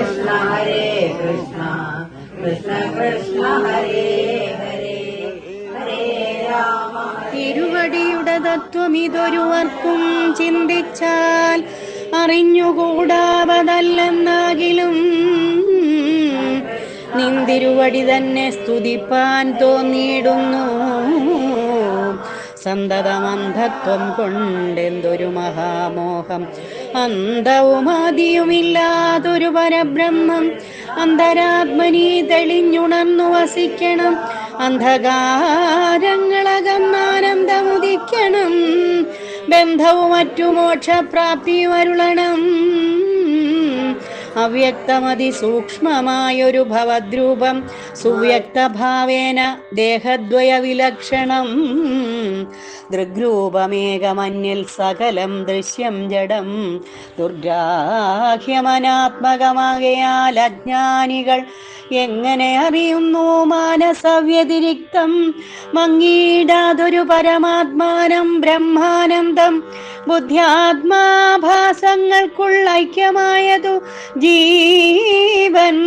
കൃഷ്ണ ഹരേ കൃഷ്ണ. കൃഷ്ണ കൃഷ്ണ ഹരേ ഹരേ. ഹരേ രാമ തിരുവടിയുടെ തത്വം ഇതൊരുവർക്കും ചിന്തിച്ചാൽ അറിഞ്ഞുകൂടാവതല്ലെന്നാകിലും നിന്തിരുവടി തന്നെ സ്തുതിപ്പാൻ തോന്നിയിടുന്നു. സന്തതമന്ധത്വം കൊണ്ടെന്തൊരു മഹാമോഹം. അന്തവുമാദിയുമില്ലാതൊരു പരബ്രഹ്മം. അന്തരാത്മനി തെളിഞ്ഞുണർന്നു വസിക്കണം. അന്ധകാരങ്ങളകന്നാനന്ദമുദിക്കണം ബന്ധവും മറ്റു മോക്ഷപ്രാപ്തിയും വരുളണം അവ്യക്തമതി സൂക്ഷ്മമായൊരു ഭവദ്രൂപം. സുവ്യക്തഭാവേന ദേഹദ്വയ വിലക്ഷണം ദൃഗ്രൂപമേകമന്യൽ സകലം ദൃശ്യം ജഡം. ദുർഗ്രാഹ്യമനാത്മകമാകയാൽ അജ്ഞാനികൾ എങ്ങനെ അറിയുന്നു മാനസവ്യതിരിക്തം? മങ്ങീടാതൊരു പരമാത്മാനം ബ്രഹ്മാനന്ദം. ബുദ്ധ്യാത്മാഭാസങ്ങൾക്കുള്ള ഐക്യമായതു ജീവൻ.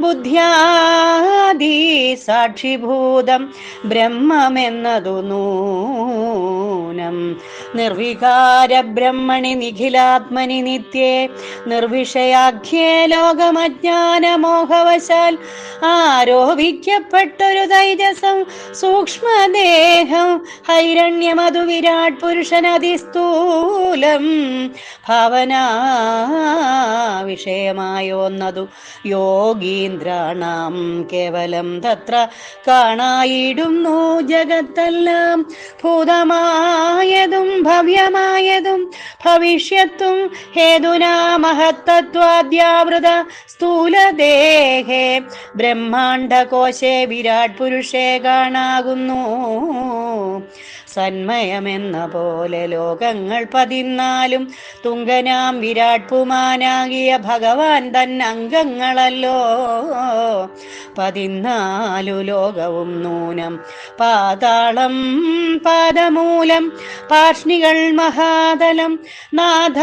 ബുദ്ധ്യാദി സാക്ഷിഭൂതം ബ്രഹ്മമെന്നതു നൂനം. നിർവികാര ബ്രഹ്മണി നിഖിലാത്മനി നിത്യേ. നിർവിഷയാഖ്യേ ലോകമജ്ഞാനമോഹവശാൽ ആരോപിക്കപ്പെട്ടൊരു തൈജസം സൂക്ഷ്മദേഹം ഹൈരണ്യമതു വിരാട് പുരുഷനതിസ്ഥൂലം ഭാവനാ വിഷയമായോന്നതു യോഗീന്ദ്രാണാം കേവലം തത്ര കാണായിടുന്നു ജഗത്തെല്ലാം. ഭൂതമായതും ഭവ്യമായതും ഭവിഷ്യത്തും ഹേതുനാ മഹത്തത്വാദ്യാവൃത സ്ഥൂലദേഹേ ബ്രഹ്മാണ്ഡകോശേ വിരാട് പുരുഷേ കാണാകുന്നു. സന്മയമെന്ന പോലെ ലോകങ്ങൾ പതിനാലും തുങ്കനാം വിരാട് പുമാനാകിയ ഭഗവാൻ തൻ അംഗങ്ങളല്ലോ. പതിനാലു ലോകവും നൂനം പാതാളം പാദമൂലം പാർഷ്ണികൾ മഹാതലം നാഥ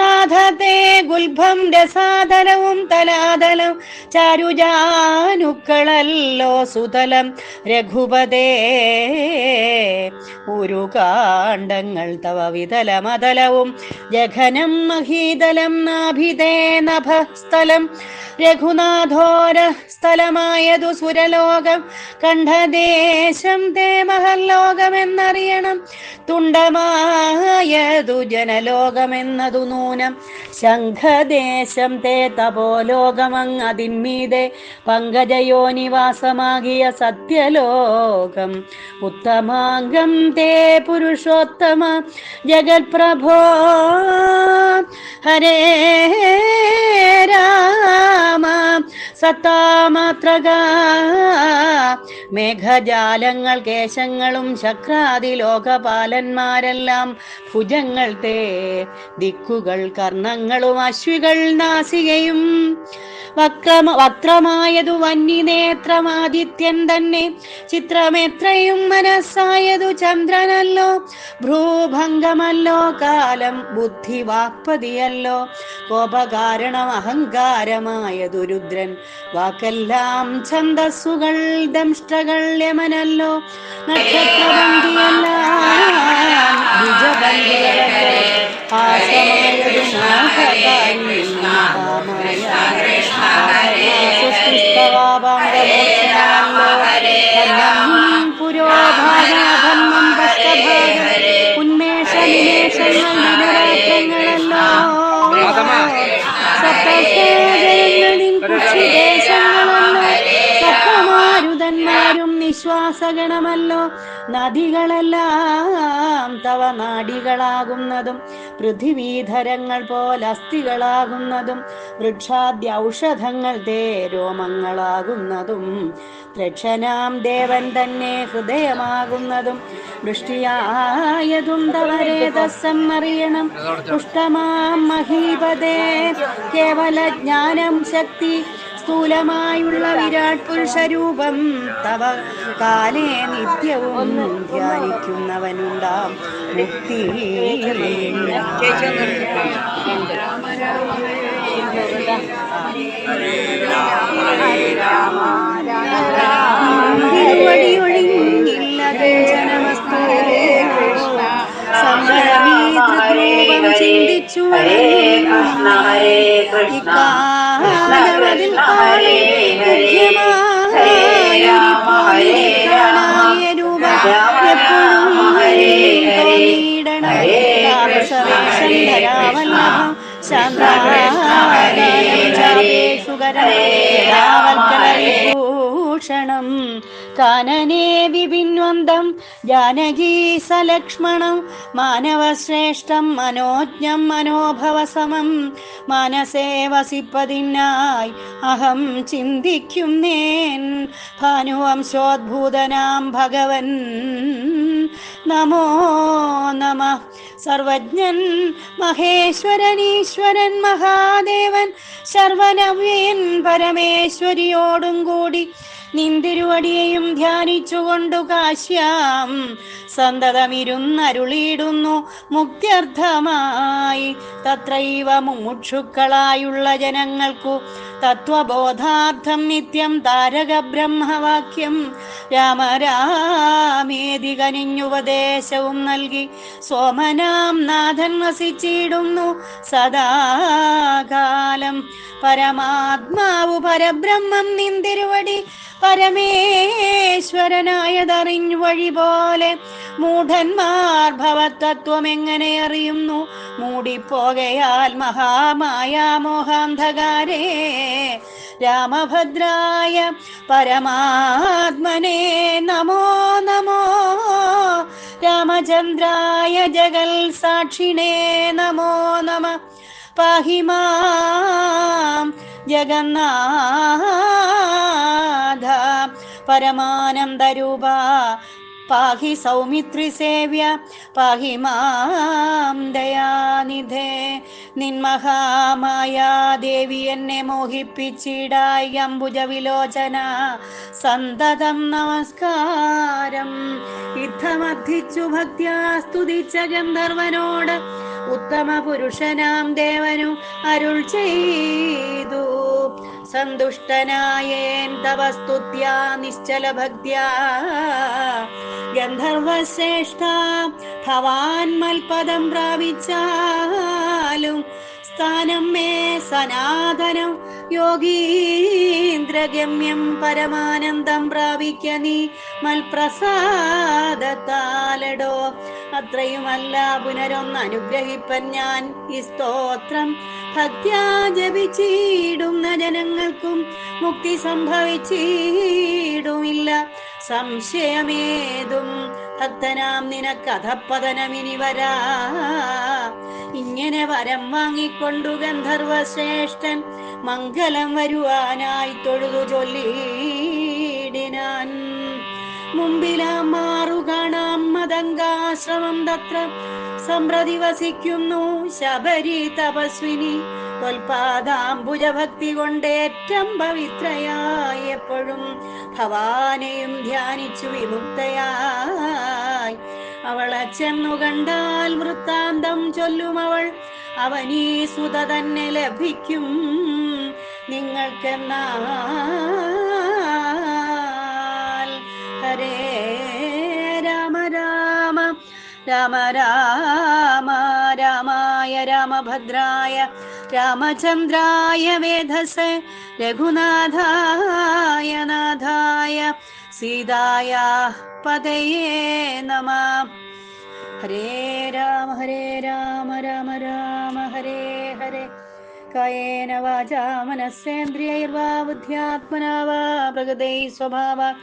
നാഥത്തെ ഗുൽഭം രസാതലവും തലാതലം ചാരുജാനുക്കളല്ലോ സുതലം രഘുപതേ. ഒരു കാണ്ഡങ്ങൾ തവ വിതലമതലവും. ജഘനം മഹീതലം നാഭിതേ നഭസ്ഥലം രഘുനാഥോര സ്ഥലമായതു സുരലോകം. കണ്ഠദേശം തേ മഹല്ലോകമെന്നറിയണം. തുണ്ടമായതു ജനലോകമെന്നതു നൂനം. ശംഖദേശം തേ തപോലോകമങ്ങതിന്മീതെ. പങ്കജയോനിവാസമാകിയ സത്യലോകം. ഉത്തമാംഗം തേ പുരുഷോത്തമ ജഗത്പ്രഭോ. ഹരേ രാമ സത്താമാത്രക മേഘജാലങ്ങൾ കേശങ്ങളും ചക്രാതി ലോകപാലന്മാരെല്ലാം ഭുജങ്ങൾ തേ ദിക്കുകൾ കർണങ്ങളും അശ്വികൾ നാസികയും. വക്രമ വക്രമായതു വന്യനേത്രമാദിത്യൻ തന്നെ ചിത്രമെത്രയും മനസ്സായതു ചന്ദ്രനല്ലോ ഭ്രൂഭംഗമല്ലോ കാലം ബുദ്ധി വാക്പതിയല്ലോ കോപകാരണം അഹങ്കാരമായതു രുദ്രൻ. വാക്കെല്ലാം ഛന്ദസ്സുകൾ ദംഷ്ടകൾ യമനല്ലോ നക്ഷത്രബന്ധിയല്ല ദ്വിജബന്ധികളല്ലോ ആസമായതു പുരോഭാഗം നിശ്വാസഗണമല്ലോ നദികളെല്ലാം തവ നാടികളാകുന്നതും പൃഥിവീധരങ്ങൾ പോലെ അസ്ഥികളാകുന്നതും വൃക്ഷാദ്യ ഔഷധങ്ങൾ തേ രോമങ്ങളാകുന്നതും ദക്ഷനാം ദേവൻ തന്നെ ഹൃദയമാകുന്നതും വൃഷ്ടിയായതും തവരേതസ്സം അറിയണം പുഷ്ടമാം മഹീപതേ കേവല ജ്ഞാനം ശക്തി സ്ഥൂലമായുള്ള വിരാട് പുരുഷരൂപം. തവ കാലേ നിത്യവും ധ്യാനിക്കുന്നവനുണ്ടാം. മുക്തി ചിന്തിച്ചു ഹരേ കൃഷ്ണ ഹരേ കൃഷ്ണ. കൃഷ്ണ ഹരേ ഹരേ ഹരേ രാമ ഹരേ രാമ രാമ രാമ ഹരേ ഹരേ ഹരേ കാനനേ വിപിന്വന്തം ജാനകീ സലക്ഷ്മണം മാനവശ്രേഷ്ഠം മനോജ്ഞം മനോഭവസമം. മനസേ വസിപ്പതിനായി അഹം ചിന്തിക്കുന്നേൻ ഭാനുവംശോദ്ഭൂതനാം ഭഗവൻ. നമോ നമ. സർവജ്ഞൻ മഹേശ്വരൻ ഈശ്വരൻ മഹാദേവൻ സർവനവ്യൻ പരമേശ്വരിയോടും കൂടി നിന്തിരുവടിയെയും ധ്യാനിച്ചുകൊണ്ടു കാശ്യാം. സന്തതമിരുന്നരുളിയിടുന്നു മുക്തിയർത്ഥമായി തത്രൈവ മുമുക്ഷുക്കളായുള്ള ജനങ്ങൾക്കു തത്വബോധാർത്ഥം നിത്യം താരക ബ്രഹ്മവാക്യം രാമരാമേതി കനിഞ്ഞുപദേശവും നൽകി സോമനാം നാഥൻ വസിച്ചിടുന്നു സദാകാലം. പരമാത്മാവു പരബ്രഹ്മം നിന്തിരുവടി പരമേശ്വരനായതറിഞ്ഞു വഴി പോലെ മൂഢന്മാർ ഭവതത്വം എങ്ങനെ അറിയുന്നു? മൂടിപ്പോകയാൽ മഹാമായ മോഹാന്ധകാരേ രാമഭദ്രായ പരമാത്മനെ നമോ നമോ. രാമചന്ദ്രായ ജഗൽ സാക്ഷിണേ നമോ നമ. പാഹി മാം ജഗന്നാഥ പരമാനന്ദരൂപ പാഹി സൗമിത്രി സേവ്യ പാഹി മാം ദയാനിധേ. നിൻമഹാമായ ദേവി എന്നെ മോഹിപ്പിച്ചിടായി അംബുജ വിലോചന സന്തതം നമസ്കാരം. യുദ്ധമർദ്ധിച്ചു ഭക്യാ സ്തുതിച്ച ഗന്ധർവനോട് ഉത്തമ പുരുഷനാം ദേവനു അരുൾ ചെയ്തു. സന്തുഷ്ടനായേൻ തവ സ്തുത്യാ നിശ്ചല ഭക്ത്യാ ഗന്ധർവശ്രേഷ്ഠ ഭവാൻ മൽപദം പ്രാപിച്ചാലും സ്ഥാനം മേ സനാതനം. യോഗീന്ദ്രഗമ്യം പരമാനന്ദം പ്രാപിക്ക നീ മൽപ്രസാദത്താലടോ. അത്രയുമല്ല പുനരൊന്ന് അനുഗ്രഹിപ്പൻ ഞാൻ. ഈ സ്തോത്രം ഭക്ത്യാ ജപിച്ചിടുന്ന ജനങ്ങൾക്കും മുക്തി സംഭവിച്ചിടുമില്ല. സംശയമേതും ഭക്തനാം നിനക്കഥപ്പതനമിനി വരാ. ഇങ്ങനെ വരം വാങ്ങിക്കൊണ്ടു ഗന്ധർവശ്രേഷ്ഠൻ മംഗലം വരുവാനായി തൊഴുതു ചൊല്ലിയിടിനാൻ. മുമ്പിലാ മാറു മതങ്കാശ്രമം തത്ര സമ്പ്രതി വസിക്കുന്നു ശബരി തപസ്വിനി. തൊൽപാദാംബുജഭക്തി കൊണ്ടേറ്റം പവിത്രയായപ്പോഴും ഭവാനെയും ധ്യാനിച്ചു വിമുക്തയായി. അവൾ ചെന്നു കണ്ടാൽ വൃത്താന്തം ചൊല്ലും അവൾ. അവനീ സുത തന്നെ ലഭിക്കും നിങ്ങൾക്കെന്നാൽ. ഹരേ राम राम रामाय रामभद्राय रामचन्द्राय वेधस रघुनाथाय नाथाय सीताया पतये नमः। हरे राम हरे राम राम राम हरे हरे। कयेन वाचा मनस्येन्द्रियैर्वा बुद्ध्यात्मना वा भृगते स्वभाव।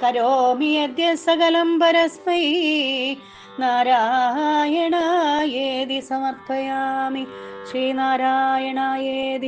करोमि यद्य सकलं परस्मै। നാരായണായേതി സമർപ്പയാമി. ശ്രീനാരായണായേതി